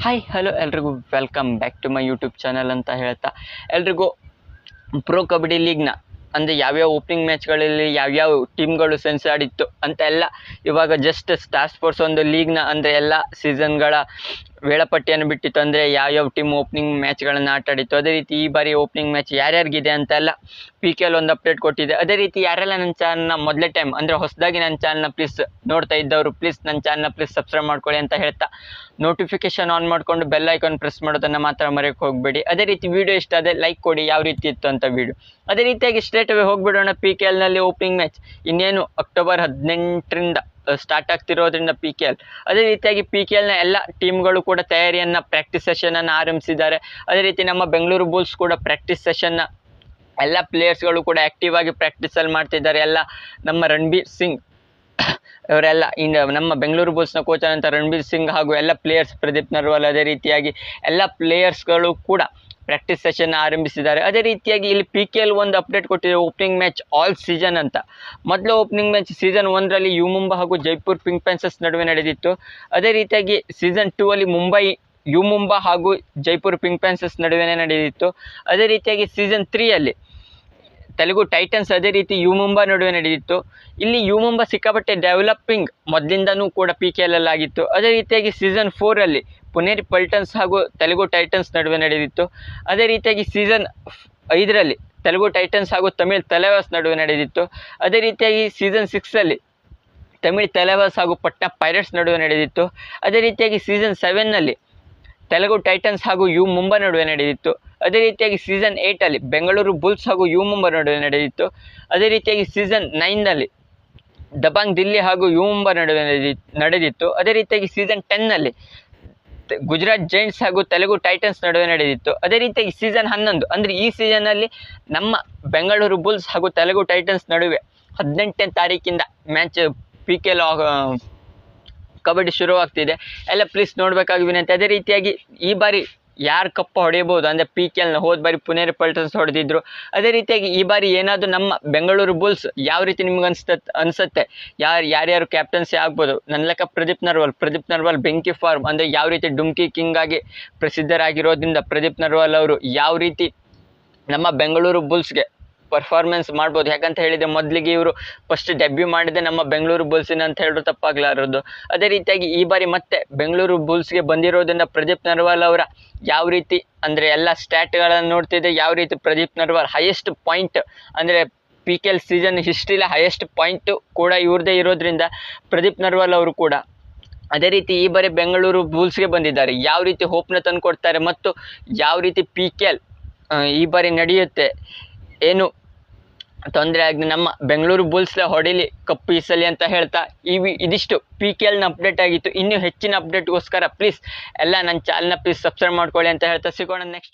Hi hello ಎಲ್ರಿಗೂ. Welcome back to my YouTube channel ಅಂತ ಹೇಳ್ತಾ. ಎಲ್ರಿಗೂ ಪ್ರೋ ಕಬಡ್ಡಿ ಲೀಗ್ನ ಅಂದರೆ ಯಾವ್ಯಾವ ಓಪನಿಂಗ್ ಮ್ಯಾಚ್ಗಳಲ್ಲಿ ಯಾವ್ಯಾವ ಟೀಮ್ಗಳು ಅಂತ ಎಲ್ಲ ಇವಾಗ ಜಸ್ಟ್ ಸ್ಟಾರ್ ಸ್ಪೋರ್ಟ್ಸ್ ಒಂದು ಲೀಗ್ನ ಅಂದರೆ ಎಲ್ಲ ಸೀಸನ್ಗಳ ವೇಳಾಪಟ್ಟಿಯನ್ನು ಬಿಟ್ಟಿತ್ತು ಅಂದರೆ ಯಾವ್ಯಾವ ಟೀಮ್ ಓಪನಿಂಗ್ ಮ್ಯಾಚ್ಗಳನ್ನು ಆಟಾಡಿತ್ತು ಅದೇ ರೀತಿ ಈ ಬಾರಿ ಓಪನಿಂಗ್ ಮ್ಯಾಚ್ ಯಾರ್ಯಾರಿಗಿದೆ ಅಂತೆಲ್ಲ ಪಿ ಕೆ ಎಲ್ ಒಂದು ಅಪ್ಡೇಟ್ ಕೊಟ್ಟಿದೆ. ಅದೇ ರೀತಿ ಯಾರೆಲ್ಲ ನನ್ನ ಚಾನಲ್ನ ಮೊದಲೇ ಟೈಮ್ ಅಂದರೆ ಹೊಸದಾಗಿ ನನ್ನ ಚಾನಲ್ನ ಪ್ಲೀಸ್ ನೋಡ್ತಾ ಇದ್ದವರು ಪ್ಲೀಸ್ ನನ್ನ ಚಾನಲ್ನ ಪ್ಲೀಸ್ ಸಬ್ಸ್ಕ್ರೈಬ್ ಮಾಡ್ಕೊಳ್ಳಿ ಅಂತ ಹೇಳ್ತಾ ನೋಟಿಫಿಕೇಶನ್ ಆನ್ ಮಾಡಿಕೊಂಡು ಬೆಲ್ ಐಕಾನ್ ಪ್ರೆಸ್ ಮಾಡೋದನ್ನು ಮಾತ್ರ ಮರೆಯೋಕ್ಕೆ ಹೋಗಬೇಡಿ. ಅದೇ ರೀತಿ ವಿಡಿಯೋ ಇಷ್ಟ ಅದೇ ಲೈಕ್ ಕೊಡಿ, ಯಾವ ರೀತಿ ಇತ್ತು ಅಂತ ವಿಡಿಯೋ ಅದೇ ರೀತಿಯಾಗಿ ಸ್ಟ್ರೇಟ್ ಅವೇ ಹೋಗ್ಬಿಡೋಣ ಪಿ ಕೆ ಎಲ್ನಲ್ಲಿ ಓಪನಿಂಗ್ ಮ್ಯಾಚ್ ಇನ್ನೇನು ಅಕ್ಟೋಬರ್ ಹದಿನೆಂಟರಿಂದ ಸ್ಟಾರ್ಟ್ ಆಗ್ತಿರೋದ್ರಿಂದ ಪಿ ಕೆ ಎಲ್ ಅದೇ ರೀತಿಯಾಗಿ ಪಿ ಕೆ ಎಲ್ನ ಎಲ್ಲ ಟೀಮ್ಗಳು ಕೂಡ ತಯಾರಿಯನ್ನು ಪ್ರಾಕ್ಟೀಸ್ ಸೆಷನನ್ನು ಆರಂಭಿಸಿದ್ದಾರೆ. ಅದೇ ರೀತಿ ನಮ್ಮ ಬೆಂಗಳೂರು ಬುಲ್ಸ್ ಕೂಡ ಪ್ರಾಕ್ಟೀಸ್ ಸೆಷನ್ನ ಎಲ್ಲ ಪ್ಲೇಯರ್ಸ್ಗಳು ಕೂಡ ಆ್ಯಕ್ಟಿವ್ ಆಗಿ ಪ್ರಾಕ್ಟೀಸಲ್ಲಿ ಮಾಡ್ತಿದ್ದಾರೆ. ಎಲ್ಲ ನಮ್ಮ ರಣಬೀರ್ ಸಿಂಗ್ ಇವರೆಲ್ಲ ಇನ್ನು ನಮ್ಮ ಬೆಂಗಳೂರು ಬುಲ್ಸ್ನ ಕೋಚ್ ಆದಂಥ ರಣಬೀರ್ ಸಿಂಗ್ ಹಾಗೂ ಎಲ್ಲ ಪ್ಲೇಯರ್ಸ್ ಪ್ರದೀಪ್ ನರ್ವಾಲ್ ಅದೇ ರೀತಿಯಾಗಿ ಎಲ್ಲ ಪ್ಲೇಯರ್ಸ್ಗಳು ಕೂಡ ಪ್ರಾಕ್ಟೀಸ್ ಸೆಷನ್ ಆರಂಭಿಸಿದ್ದಾರೆ. ಅದೇ ರೀತಿಯಾಗಿ ಇಲ್ಲಿ ಪಿ ಕೆ ಎಲ್ ಒಂದು ಅಪ್ಡೇಟ್ ಕೊಟ್ಟಿದೆ ಓಪನಿಂಗ್ ಮ್ಯಾಚ್ ಆಲ್ ಸೀಸನ್ ಅಂತ. ಮೊದಲು ಓಪನಿಂಗ್ ಮ್ಯಾಚ್ ಸೀಸನ್ ಒಂದರಲ್ಲಿ ಯು ಮುಂಬಾ ಹಾಗೂ ಜೈಪುರ್ ಪಿಂಕ್ ಪ್ಯಾನ್ಸಸ್ ನಡುವೆ ನಡೆದಿತ್ತು. ಅದೇ ರೀತಿಯಾಗಿ ಸೀಸನ್ ಟೂ ಅಲ್ಲಿ ಮುಂಬೈ ಯು ಮುಂಬಾ ಹಾಗೂ ಜೈಪುರ್ ಪಿಂಕ್ ಪ್ಯಾನ್ಸಸ್ ನಡುವೆ ನಡೆದಿತ್ತು. ಅದೇ ರೀತಿಯಾಗಿ ಸೀಸನ್ ತ್ರೀಯಲ್ಲಿ ತೆಲುಗು ಟೈಟನ್ಸ್ ಅದೇ ರೀತಿ ಯು ಮುಂಬಾ ನಡುವೆ ನಡೆದಿತ್ತು. ಇಲ್ಲಿ ಯು ಮುಂಬಾ ಸಿಕ್ಕಾಪಟ್ಟೆ ಡೆವಲಪಿಂಗ್ ಮೊದಲಿಂದನೂ ಕೂಡ ಪಿ ಕೆ ಎಲ್ ಆಗಿತ್ತು ಅದೇ ರೀತಿಯಾಗಿ ಸೀಸನ್ ಫೋರಲ್ಲಿ ಪುನೇರಿ ಪಲ್ಟನ್ಸ್ ಹಾಗೂ ತೆಲುಗು ಟೈಟನ್ಸ್ ನಡುವೆ ನಡೆದಿತ್ತು. ಅದೇ ರೀತಿಯಾಗಿ ಸೀಸನ್ ಐದರಲ್ಲಿ ತೆಲುಗು ಟೈಟನ್ಸ್ ಹಾಗೂ ತಮಿಳ್ ತಲೆವಾಸ್ ನಡುವೆ ನಡೆದಿತ್ತು. ಅದೇ ರೀತಿಯಾಗಿ ಸೀಸನ್ ಸಿಕ್ಸಲ್ಲಿ ತಮಿಳ್ ತಲೆವಾಸ್ ಹಾಗೂ ಪಟ್ನಾ ಪೈರೇಟ್ಸ್ ನಡುವೆ ನಡೆದಿತ್ತು. ಅದೇ ರೀತಿಯಾಗಿ ಸೀಸನ್ ಸೆವೆನ್ನಲ್ಲಿ ತೆಲುಗು ಟೈಟನ್ಸ್ ಹಾಗೂ ಯು ಮುಂಬೈ ನಡುವೆ ನಡೆದಿತ್ತು. ಅದೇ ರೀತಿಯಾಗಿ ಸೀಸನ್ ಏಯ್ಟಲ್ಲಿ ಬೆಂಗಳೂರು ಬುಲ್ಸ್ ಹಾಗೂ ಯು ಮುಂಬ ನಡುವೆ ನಡೆದಿತ್ತು. ಅದೇ ರೀತಿಯಾಗಿ ಸೀಸನ್ ನೈನ್ನಲ್ಲಿ ದಬಾಂಗ್ ದಿಲ್ಲಿ ಹಾಗೂ ಯು ಮುಂಬ ನಡುವೆ ನಡೆದಿ ನಡೆದಿತ್ತು. ಅದೇ ರೀತಿಯಾಗಿ ಸೀಸನ್ ಟೆನ್ನಲ್ಲಿ ಗುಜರಾತ್ ಜೈಂಟ್ಸ್ ಹಾಗೂ ತೆಲುಗು ಟೈಟನ್ಸ್ ನಡುವೆ ನಡೆದಿತ್ತು. ಅದೇ ರೀತಿಯಾಗಿ ಸೀಸನ್ ಹನ್ನೊಂದು, ಅಂದರೆ ಈ ಸೀಸನ್ನಲ್ಲಿ ನಮ್ಮ ಬೆಂಗಳೂರು ಬುಲ್ಸ್ ಹಾಗೂ ತೆಲುಗು ಟೈಟನ್ಸ್ ನಡುವೆ ಹದಿನೆಂಟನೇ ತಾರೀಕಿಂದ match P K L kabaddi ಶುರುವಾಗ್ತಿದೆ. ಎಲ್ಲ ಪ್ಲೀಸ್ ನೋಡಬೇಕಾಗಿ ವಿನಂತಿ ಅದೇ ರೀತಿಯಾಗಿ ಈ ಬಾರಿ ಯಾರು ಕಪ್ಪ ಹೊಡೆಯಬಹುದು ಅಂದರೆ ಪಿ ಕೆ ಎಲ್ನ ಹೋದ ಬಾರಿ ಪುನೇರಿ ಪಲ್ಟನ್ಸ್ ಹೊಡೆದಿದ್ರು. ಅದೇ ರೀತಿಯಾಗಿ ಈ ಬಾರಿ ಏನಾದರೂ ನಮ್ಮ ಬೆಂಗಳೂರು ಬುಲ್ಸ್ ಯಾವ ರೀತಿ ನಿಮ್ಗೆ ಅನ್ಸುತ್ತೆ ಅನಿಸುತ್ತೆ? ಯಾರು, ಯಾರ್ಯಾರು ಕ್ಯಾಪ್ಟನ್ಸಿ ಆಗ್ಬೋದು? ನನ್ನ ಲೆಕ್ಕ ಪ್ರದೀಪ್ ನರ್ವಾಲ್ ಪ್ರದೀಪ್ ನರ್ವಾಲ್ ಬೆಂಕಿ ಫಾರ್ಮ್. ಅಂದರೆ ಯಾವ ರೀತಿ ಡುಮ್ಕಿ ಕಿಂಗ್ ಆಗಿ ಪ್ರಸಿದ್ಧರಾಗಿರೋದ್ರಿಂದ ಪ್ರದೀಪ್ ನರ್ವಾಲ್ ಅವರು ಯಾವ ರೀತಿ ನಮ್ಮ ಬೆಂಗಳೂರು ಬುಲ್ಸ್ಗೆ ಪರ್ಫಾರ್ಮೆನ್ಸ್ ಮಾಡ್ಬೋದು. ಯಾಕಂತ ಹೇಳಿದರೆ ಮೊದಲಿಗೆ ಇವರು ಫಸ್ಟ್ ಡೆಬ್ಯೂ ಮಾಡಿದೆ ನಮ್ಮ ಬೆಂಗಳೂರು ಬುಲ್ಸಿನ ಅಂತ ಹೇಳಿದ್ರು ತಪ್ಪಾಗಲಾರದು. ಅದೇ ರೀತಿಯಾಗಿ ಈ ಬಾರಿ ಮತ್ತೆ ಬೆಂಗಳೂರು ಬುಲ್ಸ್ಗೆ ಬಂದಿರೋದ್ರಿಂದ ಪ್ರದೀಪ್ ನರ್ವಾಲ್ ಅವರ ಯಾವ ರೀತಿ ಅಂದರೆ ಎಲ್ಲ ಸ್ಟ್ಯಾಟ್ಗಳನ್ನು ನೋಡ್ತಿದ್ದೆ ಯಾವ ರೀತಿ ಪ್ರದೀಪ್ ನರ್ವಾಲ್ ಹೈಯೆಸ್ಟ್ ಪಾಯಿಂಟ್ ಅಂದರೆ ಪಿ ಕೆ ಎಲ್ ಸೀಸನ್ ಹಿಸ್ಟ್ರಿಲ ಹೈಯೆಸ್ಟ್ ಪಾಯಿಂಟು ಕೂಡ ಇವ್ರದ್ದೇ ಇರೋದ್ರಿಂದ ಪ್ರದೀಪ್ ನರ್ವಾಲ್ ಅವರು ಕೂಡ. ಅದೇ ರೀತಿ ಈ ಬಾರಿ ಬೆಂಗಳೂರು ಬುಲ್ಸ್ಗೆ ಬಂದಿದ್ದಾರೆ. ಯಾವ ರೀತಿ ಹೋಪ್ನ ತಂದು ಕೊಡ್ತಾರೆ ಮತ್ತು ಯಾವ ರೀತಿ ಪಿ ಕೆ ಎಲ್ ಈ ಬಾರಿ ನಡೆಯುತ್ತೆ, ಏನು ತೊಂದರೆ ಆಗಲಿ ನಮ್ಮ ಬೆಂಗಳೂರು ಬುಲ್ಸ್ ಹೊಡಿಲಿ ಕಪ್ಪು ಈಸಲಿ ಅಂತ ಹೇಳ್ತಾ ಈ ವಿ ಇದಿಷ್ಟು ಪಿ ಕೆ ಎಲ್ನ ಅಪ್ಡೇಟ್ ಆಗಿತ್ತು. ಇನ್ನೂ ಹೆಚ್ಚಿನ ಅಪ್ಡೇಟ್ಗೋಸ್ಕರ ಪ್ಲೀಸ್ ಎಲ್ಲ ನನ್ನ ಚಾನಲ್ನ ಪ್ಲೀಸ್ ಸಬ್ಸ್ಕ್ರೈಬ್ ಮಾಡ್ಕೊಳ್ಳಿ ಅಂತ ಹೇಳ್ತಾ ಸಿಗೋಣ ನೆಕ್ಸ್ಟ್